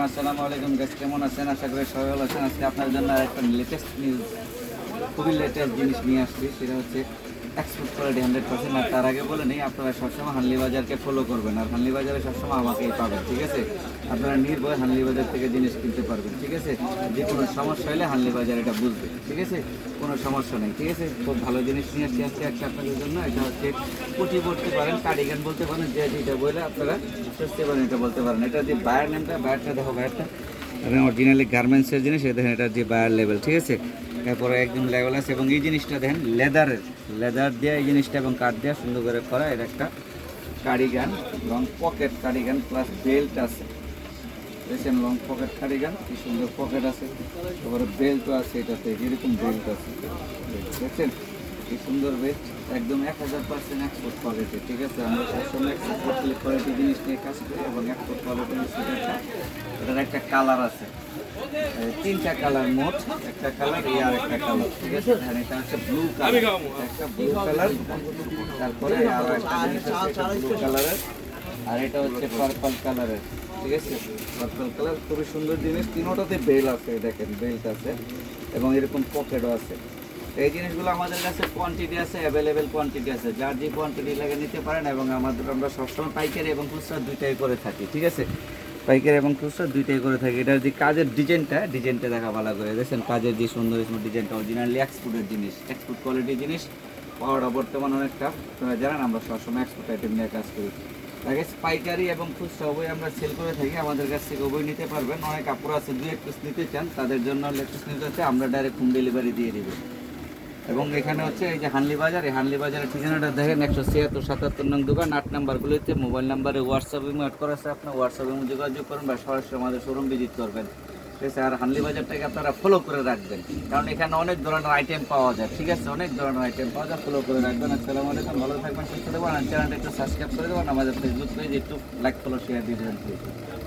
আসসালামু আলাইকুম গেস্ট কেমন আছেন? আশা করি সবাই ভালো আছেন। আজকে আপনার জন্য একটা লেটেস্ট নিউজ খুবই লেটেস্ট জিনিস নিয়ে আসছি সেটা হচ্ছে এক্সপোর্ট কোয়ালিটি হান্ড্রেড পার্সেন্ট আর তার আগে বলে নেই, আপনারা সবসময় হানলি বাজারকে ফলো করবেন, আর হানলি বাজারে সবসময় আমাকেই পাবেন, ঠিক আছে? আপনারা নির্ভয় হানলি বাজার থেকে জিনিস কিনতে পারবেন, ঠিক আছে? যে কোনো সমস্যা হলে হানলি বাজার এটা বুঝবে, ঠিক আছে? কোনো সমস্যা নেই, ঠিক আছে? খুব ভালো জিনিস নিয়ে আসছি আজকে একটা আপনাদের জন্য, এটা হচ্ছে পুঁটি বলতে পারেন কার্ডিগান বলতে পারেন, যে যেটা বলে আপনারা সস্তে পারেন, এটা বলতে পারেন। এটা যে বায়ার নেমটা বায়ারটা দেখো বায়ারটা এবং অরিজিনালি গার্মেন্টসের জিনিস দেখেন এটা যে বায়ার লেভেল ঠিক আছে? এরপরে একদম লেভেল আছে, এবং এই জিনিসটা দেখেন লেদারের লেদার দিয়ে এই জিনিসটা এবং কাঠ দিয়ে সুন্দর করে করা, এটা একটা cardigan long pocket cardigan plus belt আছে। দেখছেন লং পকেট কারিগান কি সুন্দর পকেট আছে। তারপরে বেল্টও আছে, এটাতে এরকম বেল্ট আছে। দেখছেন কি সুন্দর বেল্ট একদম এক হাজার পার্সেন্ট এক্সপোর্ট কোয়ালিটি ঠিক আছে? আমরা সবসময় এক্সপোর্ট কোয়ালিটি জিনিস নিয়ে কাজ করি এবং এক্সপোর্ট কোয়ালিটি সেটা এটার একটা কালার আছে। তিনটা কালার মোট একটা কালার এই আর একটা কালার ঠিক আছে? আর এটা হচ্ছে ব্লু কালার একটা ব্লু কালার তারপরে আর একটা জিনিস আছে ব্লু কালারের আর এটা হচ্ছে পার্পল কালারের ঠিক আছে? পার্পল কালার খুবই সুন্দর জিনিস। তিনোটাতে বেল আছে দেখেন বেল্ট আছে। এবং এরকম পকেটও আছে। এই জিনিসগুলো আমাদের কাছে কোয়ান্টিটি আছে অ্যাভেলেবেল কোয়ান্টিটি আছে। যার যে কোয়ান্টিটি লাগে নিতে পারেন এবং আমাদের আমরা সবসময় পাইকারি এবং খুচরা দুইটাই করে থাকি, ঠিক আছে? পাইকারি এবং খুচরা দুইটাই করে থাকি। এটার যে কাজের ডিজাইনটা ডিজাইনটা দেখা ভালো করে। দেখছেন কাজের যে সুন্দর ডিজাইনটা অরিজিনালি এক্সপোর্টের জিনিস এক্সপোর্ট কোয়ালিটির জিনিস, পাওয়াটা বর্তমান অনেকটা, আপনারা জানেন, আমরা সবসময় এক্সপোর্ট আইটেম নিয়ে কাজ করি। আগে পাইকারি এবং খুচরা উভয় আমরা সেল করে থাকি। আমাদের কাছ থেকে উভয় নিতে পারবেন। অনেক কাপড় আছে দুই এক পিস নিতে চান, তাদের জন্য লেটেস্ট নিতে হচ্ছে আমরা ডাইরেক্ট হোম ডেলিভারি দিয়ে দিব। এবং এখানে হচ্ছে এই যে হানলি বাজার, এই হানলি বাজারের ঠিকানাটা দেখেন একশো ছিয়াত্তর, সাতাত্তর নং দোকান, আট নাম্বারগুলিতে মোবাইল নাম্বারে হোয়াটসঅ্যাপ অ্যাড করা আছে আপনার। হোয়াটসঅ্যাপ হোয়াটসঅ্যাপে যোগাযোগ করুন বা সরাসরি আমাদের শোরুম ভিজিট করবেন। ঠিক আছে? আর হানলি বাজারটাকে আপনারা ফলো করে রাখবেন। কারণ এখানে অনেক ধরনের আইটেম পাওয়া যায়। ঠিক আছে? অনেক ধরনের আইটেম পাওয়া যায় ফলো করে রাখবেন। আসসালামু আলাইকুম, ভালো থাকবেন, সুস্থ থাকবেন। চ্যানেলটা একটু সাবস্ক্রাইব করে দেবেন। আমাদের ফেসবুক পেজ একটু লাইক ফলো শেয়ার দিয়ে দেবেন।